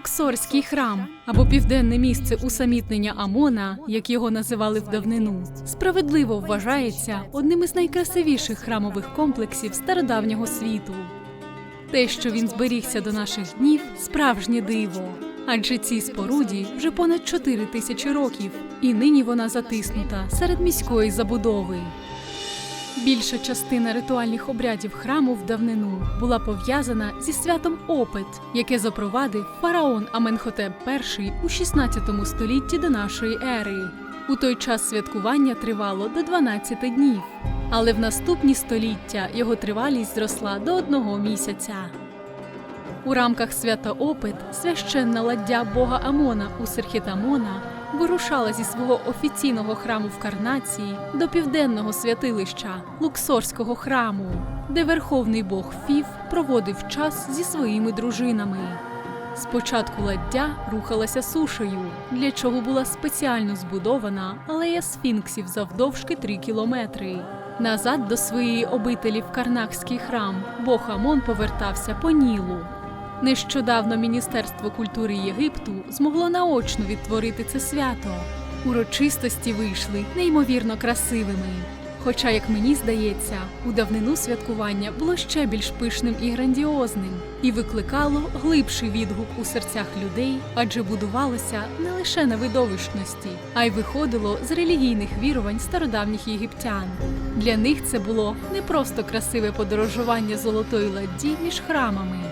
Луксорський храм або південне місце усамітнення Амона, як його називали в давнину, справедливо вважається одним із найкрасивіших храмових комплексів стародавнього світу. Те, що він зберігся до наших днів, справжнє диво. Адже цій споруді вже понад 4 тисячі років, і нині вона затиснута серед міської забудови. Більша частина ритуальних обрядів храму в давнину була пов'язана зі святом Опит, яке запровадив фараон Аменхотеп І у 16 столітті до нашої ери. У той час святкування тривало до 12 днів, але в наступні століття його тривалість зросла до одного місяця. У рамках свята Опит священна ладдя бога Амона у Серхітамона вирушала зі свого офіційного храму в Карнації до південного святилища Луксорського храму, де верховний бог Фіф проводив час зі своїми дружинами. Спочатку ладдя рухалася сушею, для чого була спеціально збудована алея сфінксів завдовжки 3 кілометри. Назад до своєї обителі в Карнакський храм Бог Амон повертався по Нілу. Нещодавно Міністерство культури Єгипту змогло наочно відтворити це свято. Урочистості вийшли неймовірно красивими. Хоча, як мені здається, у давнину святкування було ще більш пишним і грандіозним і викликало глибший відгук у серцях людей, адже будувалося не лише на видовищності, а й виходило з релігійних вірувань стародавніх єгиптян. Для них це було не просто красиве подорожування золотої ладді між храмами.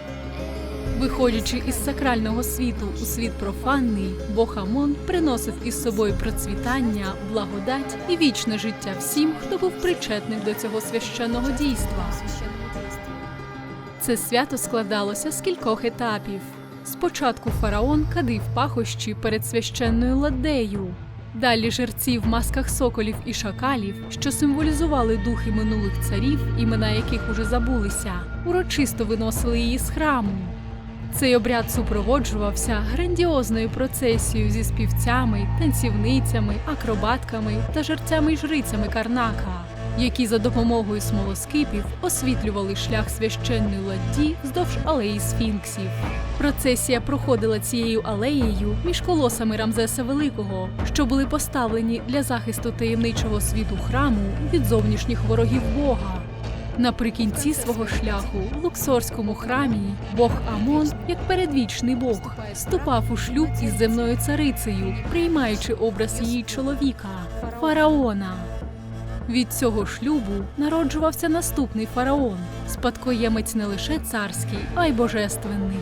Виходячи із сакрального світу у світ профанний, Бог Амон приносив із собою процвітання, благодать і вічне життя всім, хто був причетний до цього священного дійства. Це свято складалося з кількох етапів. Спочатку фараон кадив пахощі перед священною ладдею. Далі жерці в масках соколів і шакалів, що символізували духи минулих царів, імена яких уже забулися, урочисто виносили її з храму. Цей обряд супроводжувався грандіозною процесією зі співцями, танцівницями, акробатками та жерцями й жрицями Карнака, які за допомогою смолоскипів освітлювали шлях священної ладді вздовж алеї Сфінксів. Процесія проходила цією алеєю між колосами Рамзеса Великого, що були поставлені для захисту таємничого світу храму від зовнішніх ворогів Бога. Наприкінці свого шляху в Луксорському храмі Бог Амон, як передвічний Бог, вступав у шлюб із земною царицею, приймаючи образ її чоловіка фараона. Від цього шлюбу народжувався наступний фараон, спадкоємець не лише царський, а й божественний.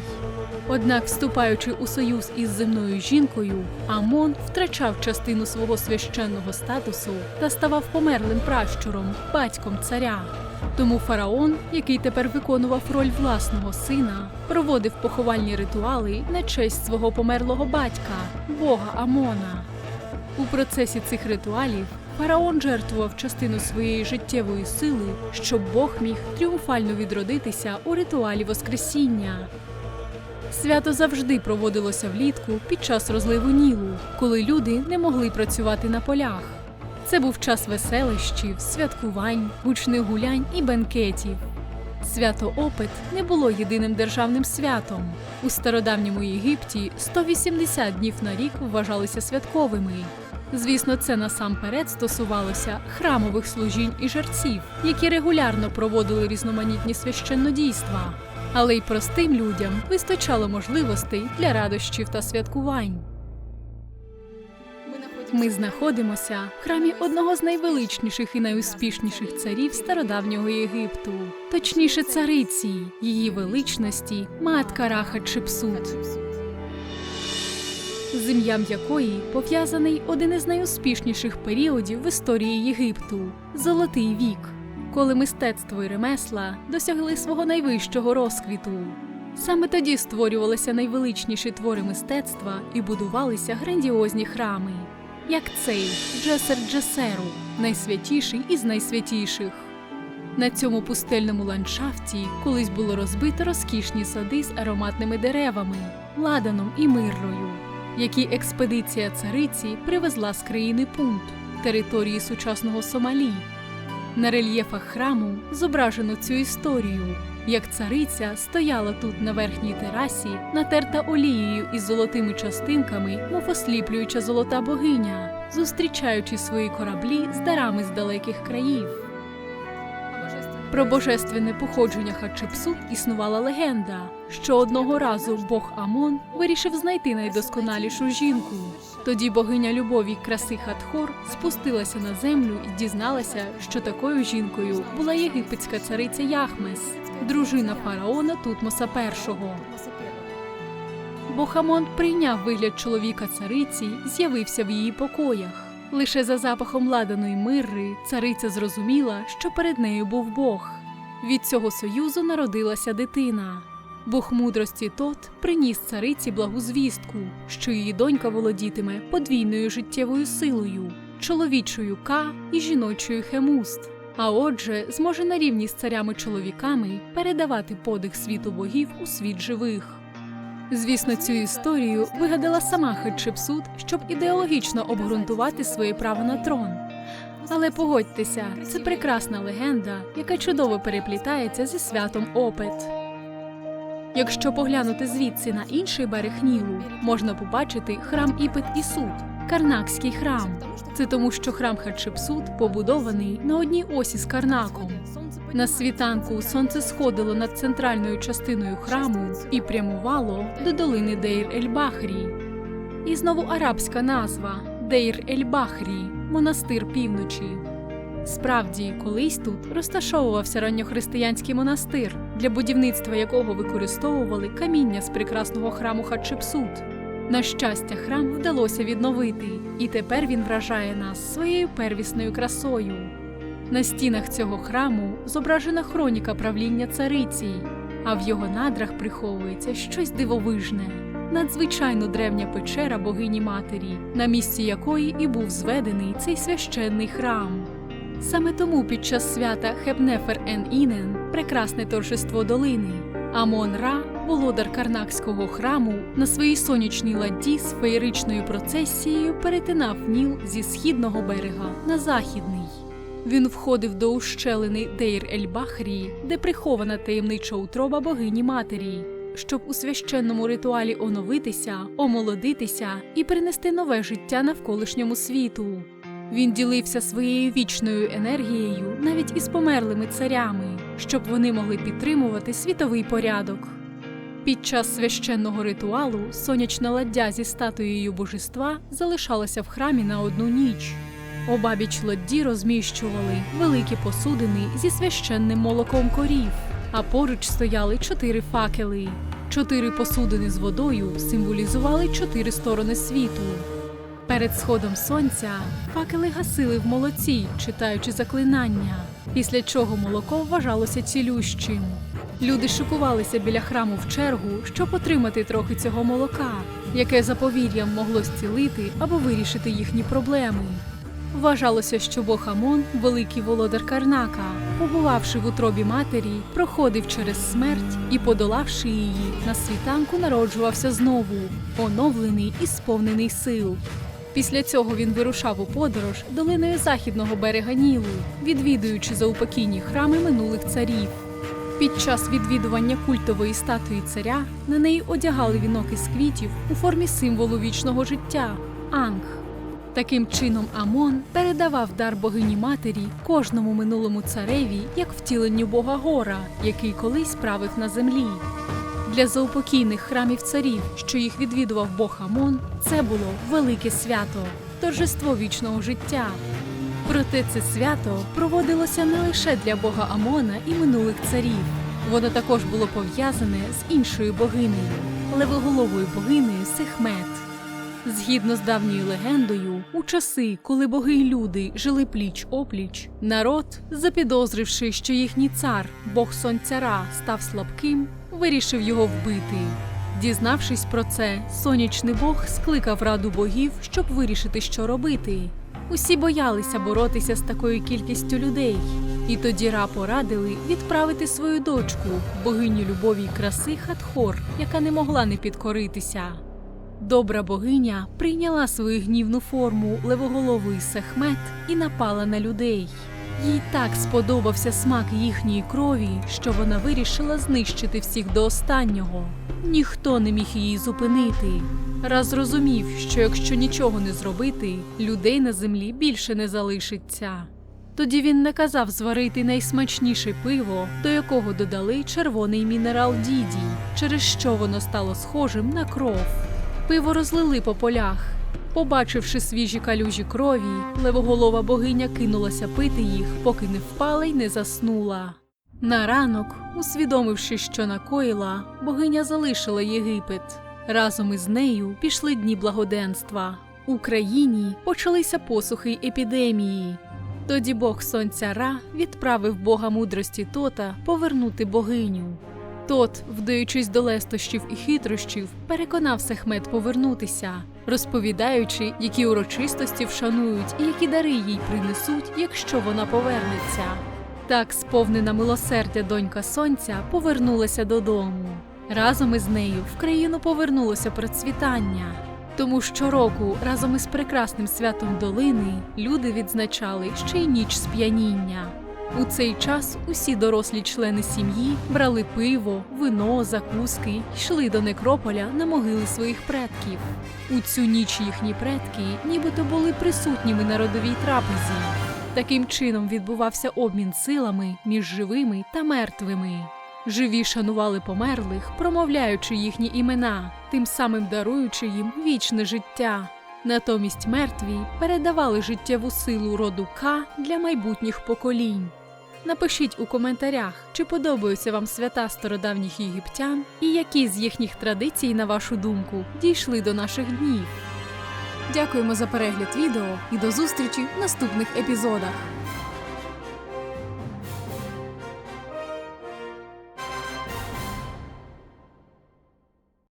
Однак, вступаючи у союз із земною жінкою, Амон втрачав частину свого священного статусу та ставав померлим пращуром, батьком царя. Тому фараон, який тепер виконував роль власного сина, проводив поховальні ритуали на честь свого померлого батька, бога Амона. У процесі цих ритуалів фараон жертвував частину своєї життєвої сили, щоб Бог міг тріумфально відродитися у ритуалі Воскресіння. Свято завжди проводилося влітку під час розливу Нілу, коли люди не могли працювати на полях. Це був час веселищів, святкувань, гучних гулянь і бенкетів. Свято Опит не було єдиним державним святом. У стародавньому Єгипті 180 днів на рік вважалися святковими. Звісно, це насамперед стосувалося храмових служінь і жерців, які регулярно проводили різноманітні священнодійства. Але й простим людям вистачало можливостей для радощів та святкувань. Ми знаходимося в храмі одного з найвеличніших і найуспішніших царів стародавнього Єгипту, точніше цариці, її величності Матка Раха Чепсут, з ім'ям якої пов'язаний один із найуспішніших періодів в історії Єгипту Золотий вік, коли мистецтво і ремесла досягли свого найвищого розквіту. Саме тоді створювалися найвеличніші твори мистецтва і будувалися грандіозні храми, як цей Джесер Джесеру, найсвятіший із найсвятіших. На цьому пустельному ландшафті колись було розбито розкішні сади з ароматними деревами, ладаном і миррою, які експедиція цариці привезла з країни Пунт, території сучасного Сомалі. На рельєфах храму зображено цю історію, як цариця стояла тут на верхній терасі, натерта олією із золотими частинками, мов осліплююча золота богиня, зустрічаючи свої кораблі з дарами з далеких країв. Про божественне походження Хатшепсут існувала легенда, що одного разу бог Амон вирішив знайти найдосконалішу жінку. Тоді богиня любові краси Хатхор спустилася на землю і дізналася, що такою жінкою була єгипетська цариця Яхмес, дружина фараона Тутмоса І. Бог Амон прийняв вигляд чоловіка цариці і з'явився в її покоях. Лише за запахом ладаної мирри цариця зрозуміла, що перед нею був Бог. Від цього союзу народилася дитина. Бог мудрості тот приніс цариці благу звістку, що її донька володітиме подвійною життєвою силою, чоловічою Ка і жіночою Хемуст. А отже, зможе на рівні з царями-чоловіками передавати подих світу богів у світ живих. Звісно, цю історію вигадала сама Хетшепсут, щоб ідеологічно обґрунтувати своє право на трон. Але погодьтеся, це прекрасна легенда, яка чудово переплітається зі святом Опет. Якщо поглянути звідси на інший берег Нілу, можна побачити храм Іпет і Суд, Карнакський храм. Це тому, що храм Хатшепсут побудований на одній осі з Карнаком. На світанку сонце сходило над центральною частиною храму і прямувало до долини Дейр Ель-Бахрі. І знову арабська назва Дейр Ель-Бахрі, монастир півночі. Справді, колись тут розташовувався ранньохристиянський монастир, для будівництва якого використовували каміння з прекрасного храму Хатшепсут. На щастя, храм вдалося відновити, і тепер він вражає нас своєю первісною красою. На стінах цього храму зображена хроніка правління цариці, а в його надрах приховується щось дивовижне, надзвичайно древня печера богині матері, на місці якої і був зведений цей священний храм. Саме тому під час свята Хепнефер Ен Інен прекрасне торжество долини. Амон Ра, володар Карнакського храму, на своїй сонячній ладді з феєричною процесією перетинав Ніл зі східного берега на західний. Він входив до ущелини Дейр Ель-Бахрі, де прихована таємнича утроба богині матері, щоб у священному ритуалі оновитися, омолодитися і принести нове життя навколишньому світу. Він ділився своєю вічною енергією навіть із померлими царями, щоб вони могли підтримувати світовий порядок. Під час священного ритуалу сонячна ладдя зі статуєю божества залишалася в храмі на одну ніч. Обабіч ладді розміщували великі посудини зі священним молоком корів, а поруч стояли чотири факели. Чотири посудини з водою символізували чотири сторони світу. Перед сходом сонця факели гасили в молоці, читаючи заклинання, після чого молоко вважалося цілющим. Люди шикувалися біля храму в чергу, щоб отримати трохи цього молока, яке за повір'ям могло зцілити або вирішити їхні проблеми. Вважалося, що Бог Амон, великий володар Карнака, побувавши в утробі матері, проходив через смерть і, подолавши її, на світанку народжувався знову, оновлений і сповнений сил. Після цього він вирушав у подорож долиною західного берега Нілу, відвідуючи заупокійні храми минулих царів. Під час відвідування культової статуї царя на неї одягали вінок із квітів у формі символу вічного життя анг. Таким чином, Амон передавав дар богині матері кожному минулому цареві як втіленню бога Гора, який колись правив на землі. Для заупокійних храмів царів, що їх відвідував Бог Амон, це було велике свято, торжество вічного життя. Проте це свято проводилося не лише для Бога Амона і минулих царів. Воно також було пов'язане з іншою богинею, левоголовою богинею Сехмет. Згідно з давньою легендою, у часи, коли боги й люди жили пліч опліч, народ, запідозривши, що їхній цар, бог сонця Ра, став слабким, вирішив його вбити. Дізнавшись про це, сонячний бог скликав раду богів, щоб вирішити, що робити. Усі боялися боротися з такою кількістю людей, і тоді Ра порадили відправити свою дочку, богиню любові й краси Хатхор, яка не могла не підкоритися. Добра богиня прийняла свою гнівну форму левоголової Сехмет і напала на людей. Їй так сподобався смак їхньої крові, що вона вирішила знищити всіх до останнього. Ніхто не міг її зупинити. Раз зрозумів, що якщо нічого не зробити, людей на землі більше не залишиться. Тоді він наказав зварити найсмачніше пиво, до якого додали червоний мінерал Діді, через що воно стало схожим на кров. Пиво розлили по полях. Побачивши свіжі калюжі крові, левоголова богиня кинулася пити їх, поки не впала й не заснула. На ранок, усвідомивши, що накоїла, богиня залишила Єгипет. Разом із нею пішли дні благоденства. У країні почалися посухи епідемії. Тоді Бог сонця Ра відправив Бога мудрості Тота повернути богиню. Тот, вдаючись до лестощів і хитрощів, переконав Сехмет повернутися, розповідаючи, які урочистості вшанують і які дари їй принесуть, якщо вона повернеться. Так, сповнена милосердя донька сонця повернулася додому. Разом із нею в країну повернулося процвітання. Тому щороку разом із прекрасним святом долини люди відзначали ще й ніч сп'яніння. У цей час усі дорослі члени сім'ї брали пиво, вино, закуски йшли до некрополя на могили своїх предків. У цю ніч їхні предки нібито були присутніми на родовій трапезі. Таким чином відбувався обмін силами між живими та мертвими. Живі шанували померлих, промовляючи їхні імена, тим самим даруючи їм вічне життя. Натомість мертві передавали життєву силу роду К для майбутніх поколінь. Напишіть у коментарях, чи подобаються вам свята стародавніх єгиптян і які з їхніх традицій, на вашу думку, дійшли до наших днів. Дякуємо за перегляд відео і до зустрічі в наступних епізодах.